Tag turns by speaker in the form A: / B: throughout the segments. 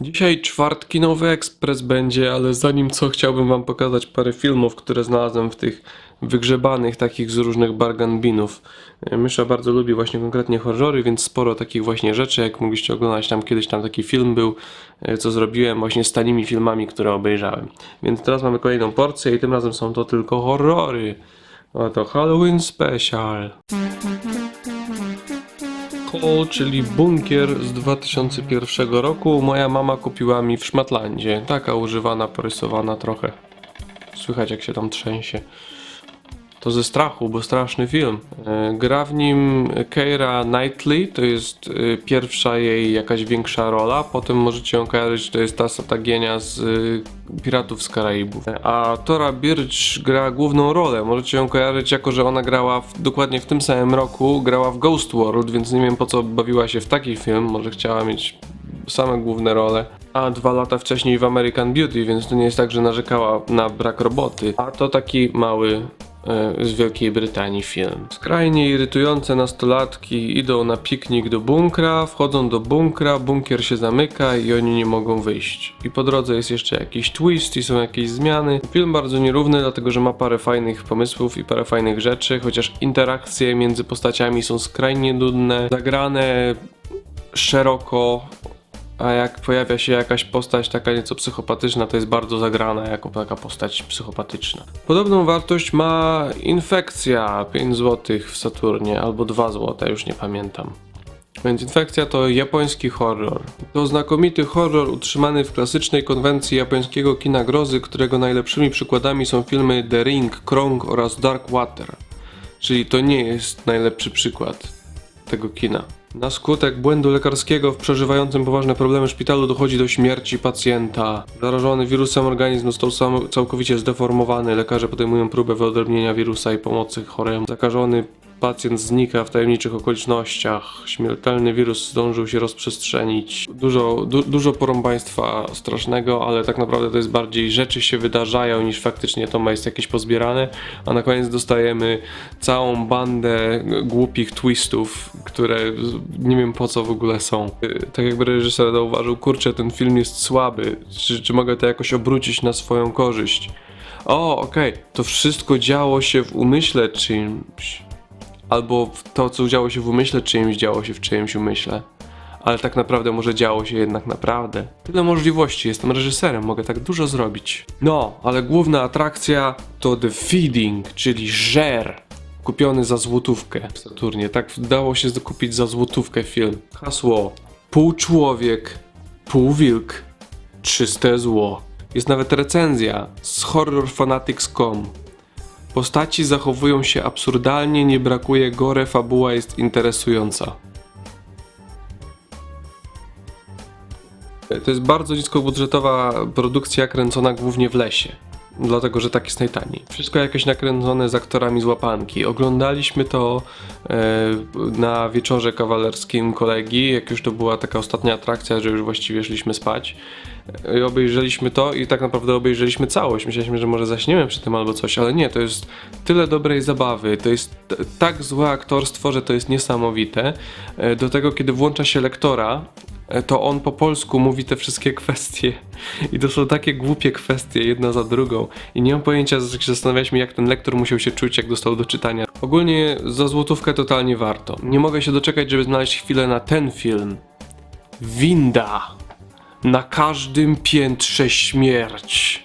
A: Dzisiaj czwartkinowy ekspres będzie, ale zanim co chciałbym wam pokazać parę filmów, które znalazłem w tych wygrzebanych takich z różnych bargain binów. Mysza bardzo lubi właśnie konkretnie horrory, więc sporo takich właśnie rzeczy, jak mogliście oglądać tam kiedyś tam taki film był, e, co zrobiłem właśnie z tanimi filmami, które obejrzałem. Więc teraz mamy kolejną porcję i tym razem są to tylko horrory. Oto Halloween Special. Hall, czyli bunkier z 2001 roku. Moja mama kupiła mi w Szmatlandzie. Taka używana, porysowana trochę. Słychać jak się tam trzęsie. To ze strachu, bo straszny film. E, Gra w nim Keira Knightley, to jest e, pierwsza jej jakaś większa rola. Potem możecie ją kojarzyć, to jest ta Satagienia z e, Piratów z Karaibów. A Tora Birch gra główną rolę. Możecie ją kojarzyć jako, że ona grała w, dokładnie w tym samym roku, grała w Ghost World, więc nie wiem po co bawiła się w taki film. Może chciała mieć same główne role. A dwa lata wcześniej w American Beauty, więc to nie jest tak, że narzekała na brak roboty. A to taki mały z Wielkiej Brytanii film. Skrajnie irytujące nastolatki idą na piknik do bunkra, wchodzą do bunkra, bunkier się zamyka i oni nie mogą wyjść. I po drodze jest jeszcze jakiś twist i są jakieś zmiany. Film bardzo nierówny, dlatego że ma parę fajnych pomysłów i parę fajnych rzeczy, chociaż interakcje między postaciami są skrajnie nudne, zagrane szeroko, a jak pojawia się jakaś postać taka nieco psychopatyczna, to jest bardzo zagrana jako taka postać psychopatyczna. Podobną wartość ma infekcja 5 zł w Saturnie, albo 2 zł, już nie pamiętam. Więc infekcja to japoński horror. To znakomity horror utrzymany w klasycznej konwencji japońskiego kina grozy, którego najlepszymi przykładami są filmy The Ring, Krong oraz Dark Water. Czyli to nie jest najlepszy przykład tego kina. Na skutek błędu lekarskiego w przeżywającym poważne problemy szpitalu dochodzi do śmierci pacjenta. Zarażony wirusem organizm został całkowicie zdeformowany. Lekarze podejmują próbę wyodrębnienia wirusa i pomocy choremu. Zakażony pacjent znika w tajemniczych okolicznościach. Śmiertelny wirus zdążył się rozprzestrzenić. Dużo, du, dużo porąbaństwa strasznego, ale tak naprawdę to jest bardziej rzeczy się wydarzają niż faktycznie to ma jest jakieś pozbierane. A na koniec dostajemy całą bandę głupich twistów, które nie wiem po co w ogóle są. Tak jakby reżyser zauważył, kurczę, ten film jest słaby. Czy, czy mogę to jakoś obrócić na swoją korzyść? O, okej, to wszystko działo się w umyśle czymś. Albo to, co działo się w umyśle czyimś, działo się w czyimś umyśle. Ale tak naprawdę może działo się jednak naprawdę. Tyle możliwości, jestem reżyserem, mogę tak dużo zrobić. No, ale główna atrakcja to The Feeding, czyli żer. Kupiony za złotówkę w Saturnie. Tak dało się kupić za złotówkę film. Hasło: pół człowiek, pół wilk, czyste zło. Jest nawet recenzja z horrorfanatics.com. Postaci zachowują się absurdalnie, nie brakuje gore, fabuła jest interesująca. To jest bardzo niskobudżetowa produkcja kręcona głównie w lesie. Dlatego, że tak jest najtaniej. Wszystko jakieś nakręcone z aktorami z łapanki. Oglądaliśmy to e, na wieczorze kawalerskim kolegi, jak już to była taka ostatnia atrakcja, że już właściwie szliśmy spać. I obejrzeliśmy to i tak naprawdę obejrzeliśmy całość. Myśleliśmy, że może zaśniemy przy tym albo coś, ale nie, to jest tyle dobrej zabawy, to jest tak złe aktorstwo, że to jest niesamowite. E, Do tego, kiedy włącza się lektora, e, to on po polsku mówi te wszystkie kwestie i to są takie głupie kwestie, jedna za drugą i nie mam pojęcia, zastanawialiśmy, jak ten lektor musiał się czuć, jak dostał do czytania. Ogólnie za złotówkę totalnie warto. Nie mogę się doczekać, żeby znaleźć chwilę na ten film. Winda. Na każdym piętrze śmierć.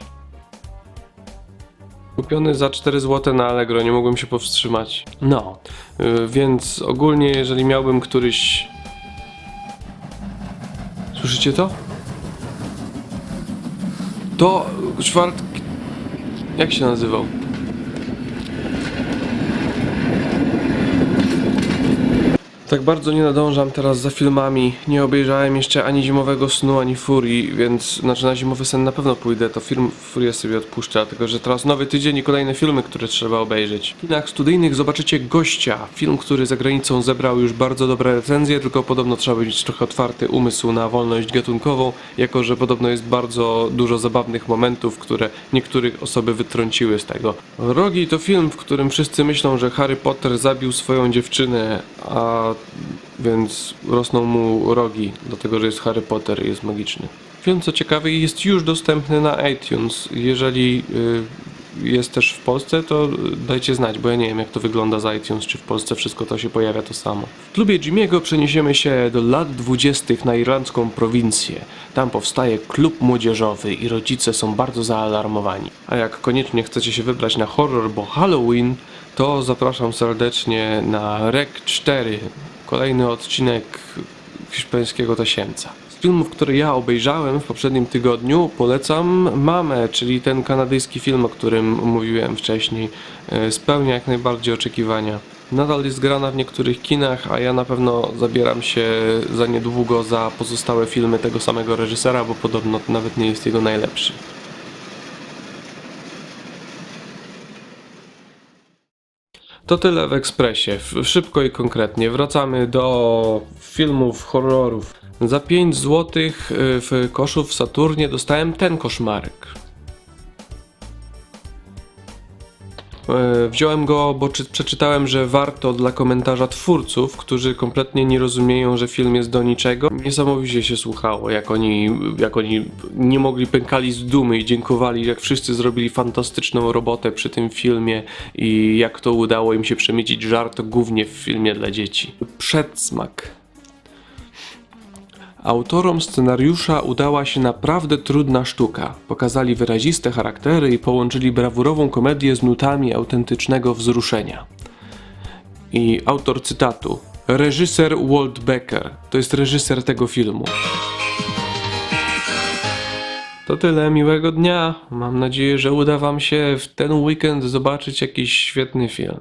A: Kupiony za 4 zł na Allegro, nie mogłem się powstrzymać. No, y, więc ogólnie, jeżeli miałbym któryś. Słyszycie to? To czwart. Jak się nazywał? Tak bardzo nie nadążam teraz za filmami. Nie obejrzałem jeszcze ani Zimowego Snu, ani Furii, więc znaczy na Zimowy Sen na pewno pójdę, to film Furię sobie odpuszczę, dlatego że teraz nowy tydzień i kolejne filmy, które trzeba obejrzeć. W kinach studyjnych zobaczycie Gościa, film, który za granicą zebrał już bardzo dobre recenzje, tylko podobno trzeba mieć trochę otwarty umysł na wolność gatunkową, jako że podobno jest bardzo dużo zabawnych momentów, które niektórych osoby wytrąciły z tego. Rogi to film, w którym wszyscy myślą, że Harry Potter zabił swoją dziewczynę, a więc rosną mu rogi, dlatego że jest Harry Potter i jest magiczny. Film, co ciekawe, jest już dostępny na iTunes. Jeżeli y, jest też w Polsce, to dajcie znać, bo ja nie wiem, jak to wygląda z iTunes, czy w Polsce wszystko to się pojawia to samo. W klubie Jimmy'ego przeniesiemy się do lat 20. na irlandzką prowincję. Tam powstaje klub młodzieżowy i rodzice są bardzo zaalarmowani. A jak koniecznie chcecie się wybrać na horror, bo Halloween, to zapraszam serdecznie na Rec 4, kolejny odcinek hiszpańskiego tasiemca. Z filmów, które ja obejrzałem w poprzednim tygodniu, polecam Mamę, czyli ten kanadyjski film, o którym mówiłem wcześniej. E, Spełnia jak najbardziej oczekiwania. Nadal jest grana w niektórych kinach, a ja na pewno zabieram się za niedługo za pozostałe filmy tego samego reżysera, bo podobno to nawet nie jest jego najlepszy. To tyle w ekspresie. Szybko i konkretnie. Wracamy do filmów, horrorów. Za 5 zł w koszu w Saturnie dostałem ten koszmarek. Wziąłem go, bo czy, przeczytałem, że warto dla komentarza twórców, którzy kompletnie nie rozumieją, że film jest do niczego. Niesamowicie się słuchało, jak oni, jak oni nie mogli pękali z dumy i dziękowali, jak wszyscy zrobili fantastyczną robotę przy tym filmie i jak to udało im się przemycić żart głównie w filmie dla dzieci. Przedsmak. Autorom scenariusza udała się naprawdę trudna sztuka. Pokazali wyraziste charaktery i połączyli brawurową komedię z nutami autentycznego wzruszenia. I autor cytatu. Reżyser Walt Becker. To jest reżyser tego filmu. To tyle, miłego dnia. Mam nadzieję, że uda Wam się w ten weekend zobaczyć jakiś świetny film.